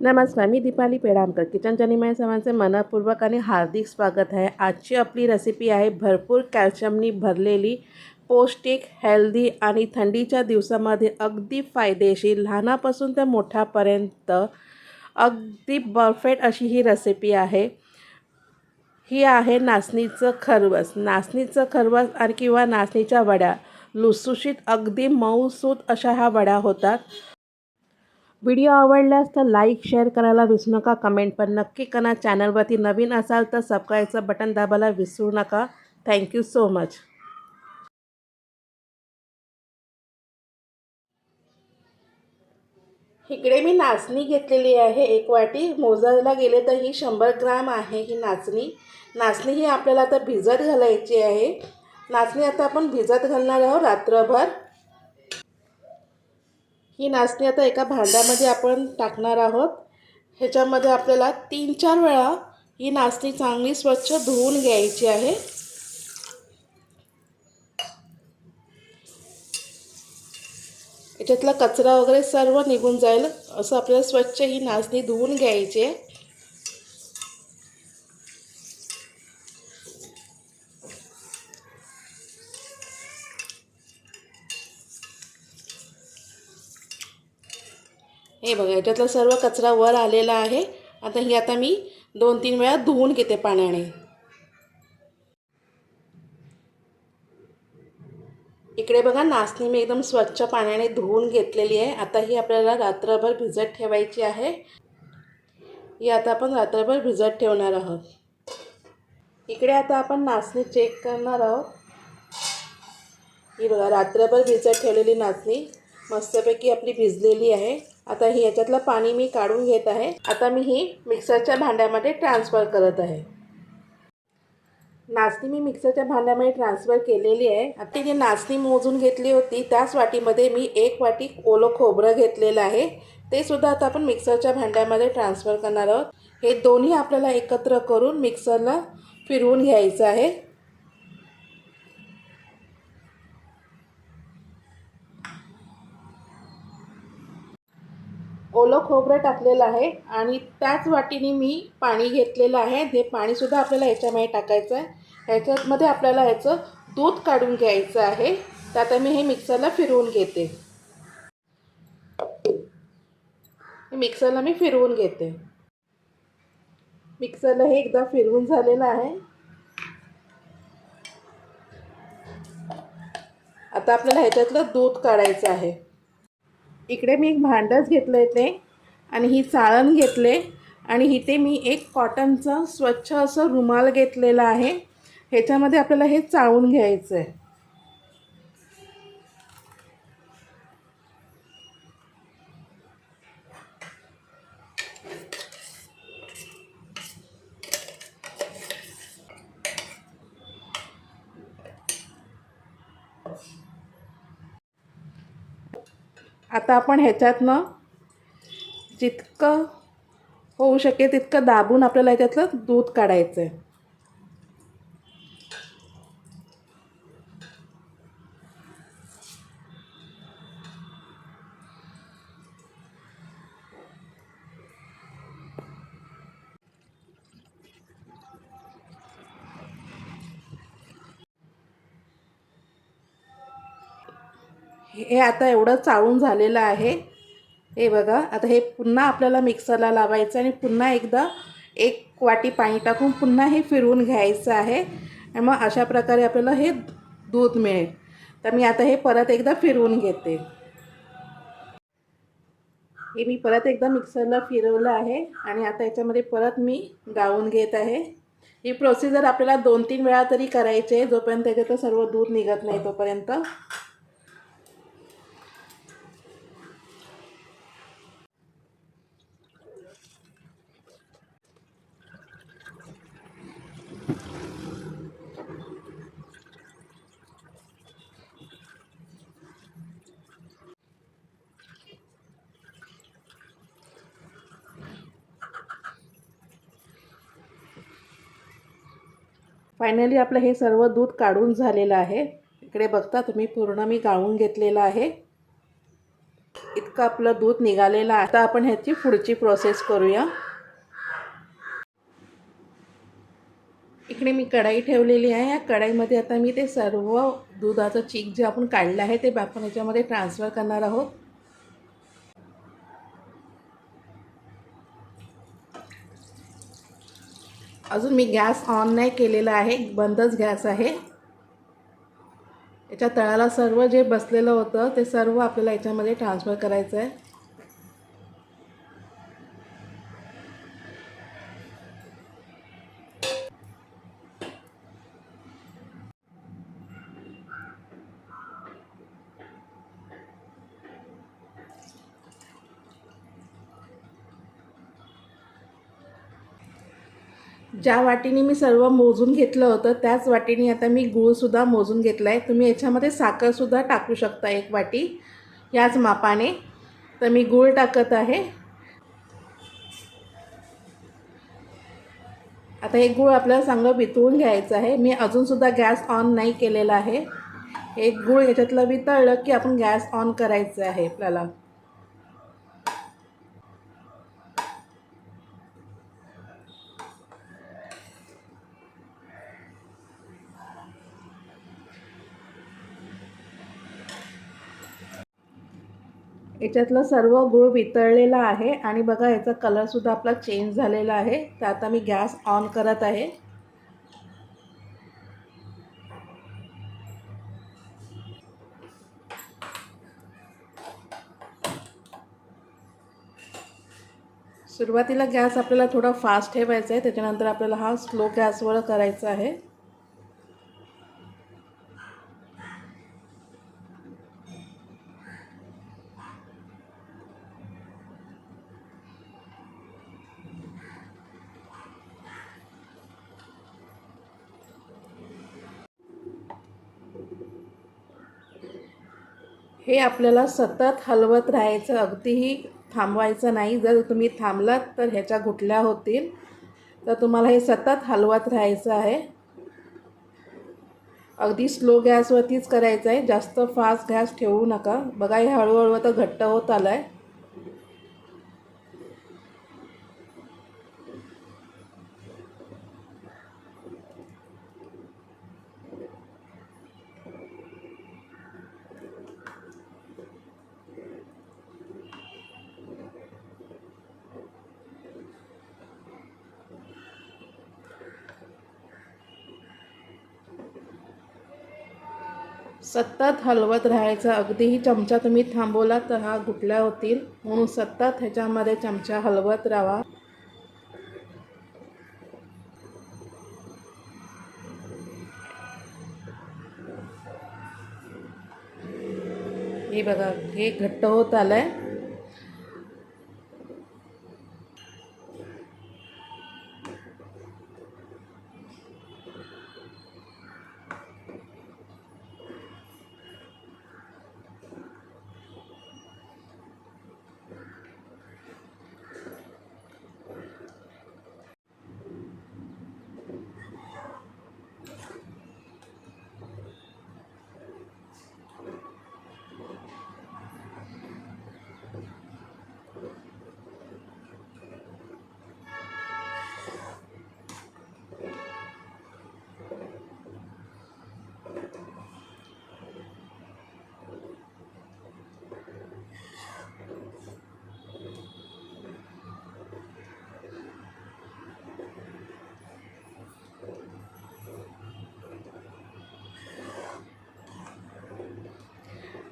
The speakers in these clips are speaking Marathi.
नमस्कार मी दीपाली पेडामकर. किचनच्या जनिमय सर्वांचे मनपूर्वक आणि हार्दिक स्वागत आहे आजची आपली रेसिपी आहे भरपूर कॅल्शियमनी भरलेली पौष्टिक हेल्दी आणि थंडीच्या दिवसामध्ये अगदी फायदेशीर लहानापासून ते मोठ्यापर्यंत अगदी परफेक्ट अशी ही रेसिपी आहे. ही आहे नाचणीचं खरवस. नाचणीचं खरवस आणि किंवा नाचणीच्या वड्या. लुसुशीत अगदी मऊसूत अशा ह्या वड्या होतात. व्हिडिओ आवडल्यास तर लाईक शेअर करायला विसरू नका. कमेंट पण नक्की करा. चॅनलवरती नवीन असाल तर सबस्क्राईबचं बटन दाबायला विसरू नका. थँक्यू सो मच इकडे मी नाचणी घेतलेली आहे. एक वाटी मोजायला गेले तर ही शंभर ग्राम आहे ही नाचणी. नाचणी ही आपल्याला आता भिजत घालायची आहे. नाचणी आता आपण भिजत घालणार आहोत रात्रभर. ही नाचणी आता एका भांड्यामध्ये आपण टाकणार आहोत. ह्याच्यामध्ये आपल्याला तीन चार वेळा ही नाचणी चांगली स्वच्छ धुवून घ्यायची आहे. याच्यातला कचरा वगैरे सर्व निघून जाईल. असं आपल्याला स्वच्छ ही नाचणी धुवून घ्यायची आहे. हे बघा याच्यातला सर्व कचरा वर आलेला आहे. आता ही आता मी दोन तीन वेळा धुवून घेते पाण्याने. इकडे बघा नाचणी मी एकदम स्वच्छ पाण्याने धुवून घेतलेली आहे. आता ही आपल्याला रात्रभर भिजत ठेवायची आहे. ही आता आपण रात्रभर भिजत ठेवणार आहोत. इकडे आता आपण नाचणी चेक करणार आहोत. ही बघा रात्रभर भिजत ठेवलेली नाचणी मस्तपैकी आपली भिजलेली आहे. आता ही याच्यातलं पाणी मी काढून घेत आहे. आता मी ही मिक्सरच्या भांड्यामध्ये ट्रान्सफर करत आहे. नाचणी मी मिक्सरच्या भांड्यामध्ये ट्रान्सफर केलेली आहे. आता जी नाचणी मोजून घेतली होती त्याच वाटीमध्ये मी एक वाटी ओलं खोबरं घेतलेलं आहे. ते सुद्धा आता आपण मिक्सरच्या भांड्यामध्ये ट्रान्सफर करणार आहोत. हे दोन्ही आपल्याला एकत्र करून मिक्सरला फिरवून घ्यायचं आहे. ओलं खोबरं टाकलेलं आहे आणि त्याच वाटीने मी पाणी घेतलेलं आहे. ते पाणीसुद्धा आपल्याला ह्याच्यामध्ये टाकायचं आहे. ह्याच्यामध्ये आपल्याला ह्याचं दूध काढून घ्यायचं आहे. तर आता मी हे मिक्सरला फिरवून घेते. मिक्सरला मी फिरवून घेते. मिक्सरला हे एकदा फिरवून झालेलं आहे. आता आपल्याला ह्याच्यातलं दूध काढायचं आहे. इकडे मी एक भांडंच घेतलं ते आणि ही चाळण घेतले आणि इथे मी एक कॉटनचं स्वच्छ असं रुमाल घेतलेलं आहे. ह्याच्यामध्ये आपल्याला हे चाळून घ्यायचं आहे आता आपण ह्याच्यातनं जितकं होऊ शकेल तितकं दाबून आपल्याला ह्याच्यातलं दूध काढायचं आहे हे आता एवढं चाळून झालेलं आहे. हे बघा आता हे पुन्हा आपल्याला मिक्सरला लावायचं आणि पुन्हा एकदा एक वाटी पाणी टाकून पुन्हा हे फिरवून घ्यायचं आहे. आणि मग अशा प्रकारे आपल्याला हे दूध मिळेल. तर मी आता हे परत एकदा फिरवून घेते. हे मी परत एकदा मिक्सरला फिरवलं आहे आणि आता याच्यामध्ये परत मी गाळून घेत आहे. ही प्रोसिजर आपल्याला दोन तीन वेळा तरी करायची आहे जोपर्यंत त्याच्यात सर्व दूध निघत नाही तोपर्यंत. फायनली आपलं हे सर्व दूध काढून झालेलं आहे. इकडे बघता तुम्ही पूर्ण मी गाळून घेतलेलं आहे. इतकं आपलं दूध निघालेलं आहे. आता आपण ह्याची पुढची प्रोसेस करूया. इकडे मी कढाई ठेवलेली आहे. या कढाईमध्ये आता मी ते सर्व दुधाचं चीक जे आपण काढलं आहे ते आपण याच्यामध्ये ट्रान्सफर करणार आहोत. अजून मी गॅस ऑन नाही केलेला आहे बंदच गॅस आहे. याच्या तळाला सर्व जे बसलेलं होतं ते सर्व आपल्याला याच्यामध्ये ट्रान्सफर करायचं आहे ज्या वाटीने मी सर्व मोजून घेतलं होतं त्याच वाटीने आता मी गूळसुद्धा मोजून घेतला आहे तुम्ही याच्यामध्ये साखरसुद्धा टाकू शकता एक वाटी. याच मापाने. तर मी गूळ टाकत आहे. आता हे गूळ आपल्याला चांगलं वितळून घ्यायचं आहे. मी अजूनसुद्धा गॅस ऑन नाही केलेला आहे. एक गूळ याच्यातलं वितळलं की आपण गॅस ऑन करायचं आहे आपल्याला. याच्यातलं सर्व गूळ वितळलेला आहे आणि बघा याचा कलरसुद्धा आपला चेंज झालेला आहे. तर आता मी गॅस ऑन करत आहे. सुरुवातीला गॅस आपल्याला थोडा फास्ट ठेवायचा आहे. त्याच्यानंतर आपल्याला हा स्लो गॅसवर करायचा आहे. हे आपल्याला सतत हलवत राहायचं अगदीही थांबवायचं नाही. जर तुम्ही थांबलात तर ह्याच्या गुठल्या होतील. तर तुम्हाला हे सतत हलवत राहायचं आहे. अगदी स्लो गॅसवरतीच करायचं आहे. जास्त फास्ट गॅस ठेवू नका. बघा हे हळूहळू आता घट्ट होत आलं आहे सतत हलवत राहायचा. अगदीही चमचा तुम्ही थांबवला तर हा गुटल्या होतील. म्हणून सतत ह्याच्यामध्ये चमचा हलवत राहा. हे बघा हे घट्ट होत आलंय.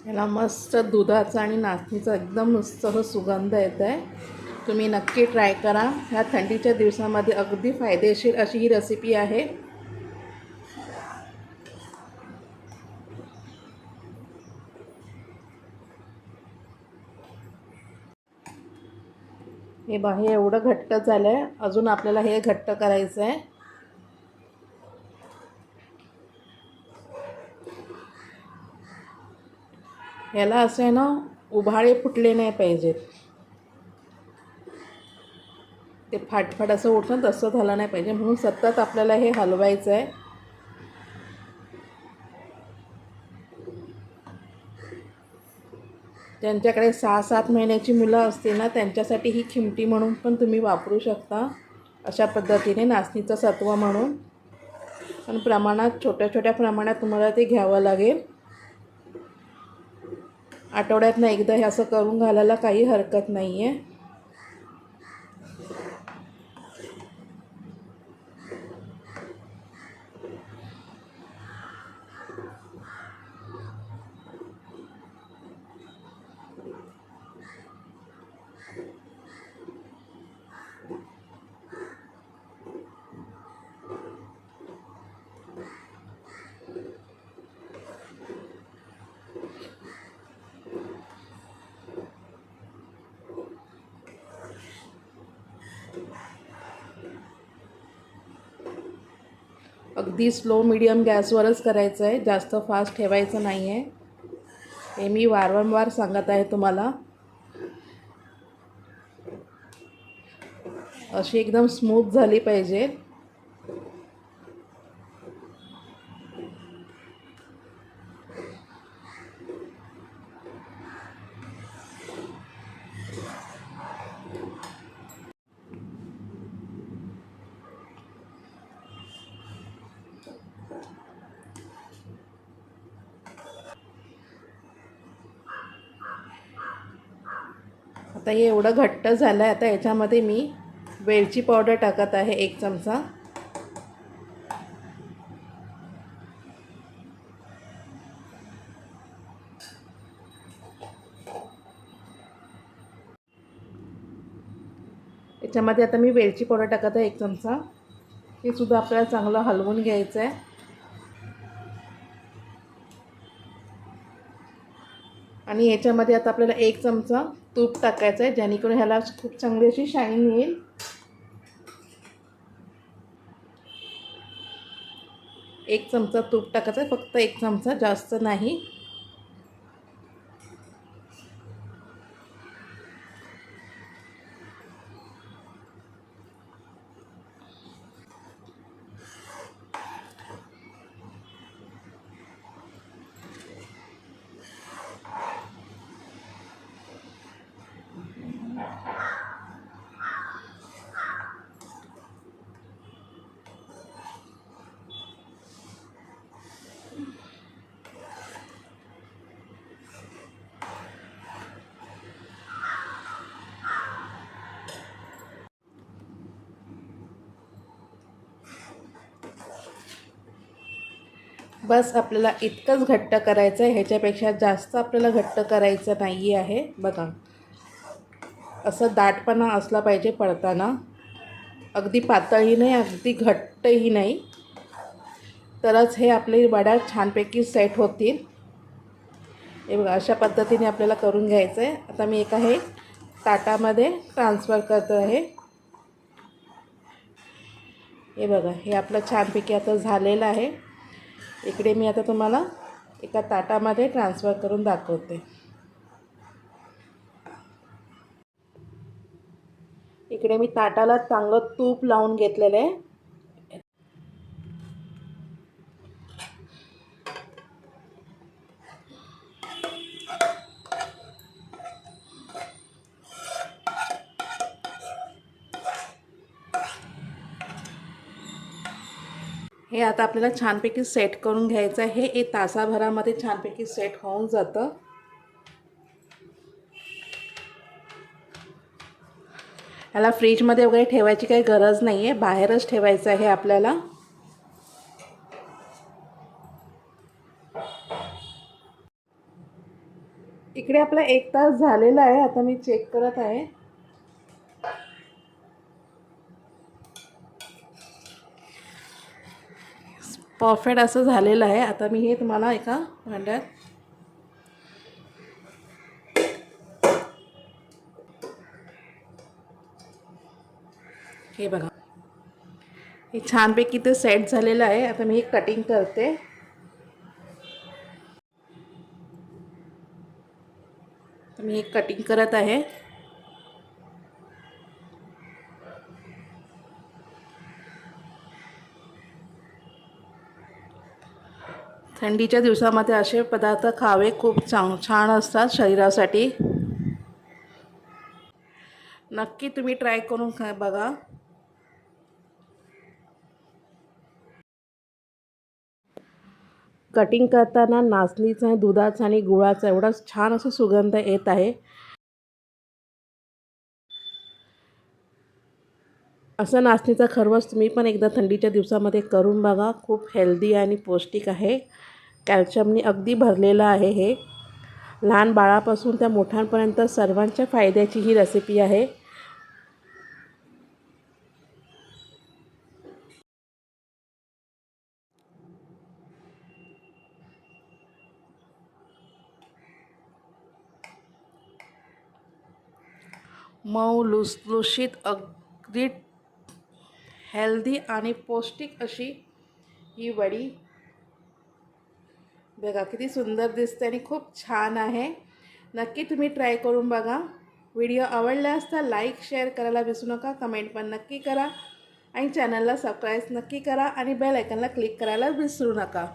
याला मस्त दुधाचा आणि नाचणीचा एकदम नुसतं सुगंध येत आहे तुम्ही नक्की ट्राय करा. ह्या थंडीच्या दिवसामध्ये अगदी फायदेशीर अशी ही रेसिपी आहे. हे बा हे एवढं घट्ट झालं आहे अजून आपल्याला हे घट्ट करायचं आहे ह्याला असं आहे ना उभाळे फुटले नाही पाहिजेत. ते फाटफाट असं उठून तसं झालं नाही पाहिजे. म्हणून सतत आपल्याला हे हलवायचं आहे. ज्यांच्याकडे सहा सात महिन्याची मुलं असतील ना त्यांच्यासाठी ही खिमटी म्हणून पण तुम्ही वापरू शकता. अशा पद्धतीने नाचणीचा सत्व म्हणून. पण प्रमाणात छोट्या छोट्या प्रमाणात तुम्हाला ते घ्यावं लागेल. आठवड्यातनं एकदा हे असं करून घालायला काही हरकत नाही आहे अगदी स्लो मिडियम गॅसवरच करायचं आहे. जास्त फास्ट ठेवायचं नाही आहे हे मी वारंवार सांगत आहे तुम्हाला. अशी एकदम स्मूथ झाली पाहिजे. आता हे एवढं घट्ट झालं आहे आता याच्यामध्ये मी वेलची पावडर टाकत आहे एक चमचा. याच्यामध्ये आता मी वेलची पावडर टाकत आहे एक चमचा. हे सुद्धा आपल्याला चांगलं हलवून घ्यायचं आहे आणि याच्यामध्ये आता आपल्याला एक चमचा तूप टाकायचं आहे जेणेकरून ह्याला खूप चांगली अशी शाईन येईल. एक चमचा तूप टाकायचं आहे फक्त एक चमचा जास्त नाही. बस आपल्याला इतकंच घट्ट करायचं आहे ह्याच्यापेक्षा जास्त आपल्याला घट्ट करायचं नाही आहे. बघा. असं दाटपणा असला पाहिजे पडताना. अगदी पातळही नाही अगदी घट्टही नाही. तरच हे आपले वड्या छानपैकी सेट होतील. हे बघा अशा पद्धतीने आपल्याला करून घ्यायचं आहे आता मी एका हे ताटामध्ये ट्रान्सफर करत आहे. हे बघा हे आपलं छानपैकी आता झालेलं आहे. इकडे मी आता तुम्हाला एका ताटामध्ये ट्रान्सफर करून दाखवते. इकडे मी ताटाला चांगलं तूप लावून घेतलेलं आहे. हे आता आपल्याला छानपैकी सेट करून घ्यायचं आहे. हे एक तासाभरामध्ये छानपैकी सेट होऊन जातं. याला फ्रीजमध्ये वगैरे ठेवायची काही गरज नाही आहे बाहेरच ठेवायचं आहे आपल्याला. इकडे आपला एक तास झालेला आहे. आता मी चेक करत आहे. परफेक्ट असं झालेलं आहे. आता मी हे तुम्हाला एका भांड्यात हे बघा. हे छानपैकी ते सेट झालेलं आहे. आता मी हे कटिंग करते. मी हे कटिंग करत आहे. थंडीच्या दिवसामध्ये असे पदार्थ खावे खूप चांग छान असतात शरीरासाठी. नक्की तुम्ही ट्राय करून खा बघा. कटिंग करताना नाचणीचा दुधाचा आणि गुळाचा एवढा छान असं सुगंध येत आहे. असं नाचणीचा खरवस तुम्ही पण एकदा थंडीच्या दिवसामध्ये करून बघा. खूप हेल्दी आणि पौष्टिक आहे. कॅल्शियमनी अगदी भरलेलं आहे हे. लहान बाळापासून त्या मोठ्यांपर्यंत सर्वांच्या फायद्याची ही रेसिपी आहे. मऊ लुसलुशीत अगदी हेल्दी आणि पौष्टिक अशी ही वडी बघा किती सुंदर दिसते आणि खूप छान आहे. नक्की तुम्ही ट्राय करून बघा. व्हिडिओ आवडला असता लाईक शेअर करायला विसरू नका. कमेंट पण नक्की करा. आणि चॅनलला सबस्क्राईब नक्की करा आणि बेल आयकनला क्लिक करायला विसरू नका.